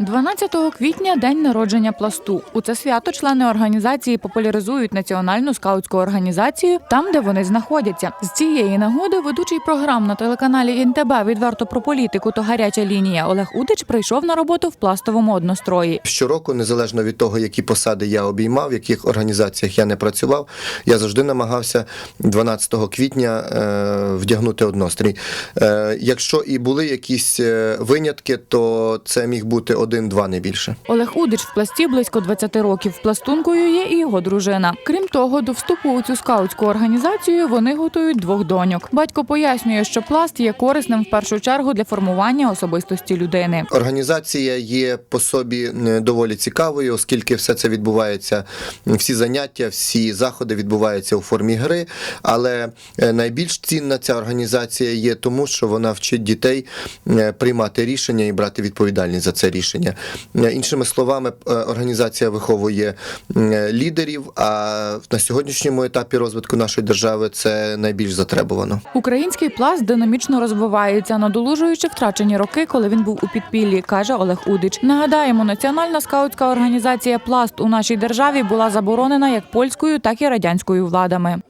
12 квітня день народження пласту. У це свято члени організації популяризують національну скаутську організацію там, де вони знаходяться. З цієї нагоди ведучий програм на телеканалі НТБ відверто про політику та гаряча лінія Олег Удич прийшов на роботу в пластовому однострої. Щороку, незалежно від того, які посади я обіймав, в яких організаціях я не працював, я завжди намагався 12 квітня е, вдягнути однострій. Е, якщо і були якісь е, винятки, то це міг бути один-два не більше. Олег Удич в пласті близько 20 років. Пластункою є і його дружина. Крім того, до вступу у цю скаутську організацію вони готують двох доньок. Батько пояснює, що пласт є корисним в першу чергу для формування особистості людини. Організація є по собі доволі цікавою, оскільки все це відбувається, всі заняття, всі заходи відбуваються у формі гри. Але е, найбільш цінна ця організація є тому, що вона вчить дітей е, приймати рішення і брати відповідальність за це рішення. Е, Іншими словами, е, організація виховує е, лідерів. А на сьогоднішньому етапі розвитку нашої держави це найбільш затребувано. Український пласт динамічно розвивається, надолужуючи втрачені роки, коли він був у підпіллі, каже Олег Удич. Нагадаємо, національна скаутська організація Пласт у нашій державі була заборонена як польською, так і радянською владами.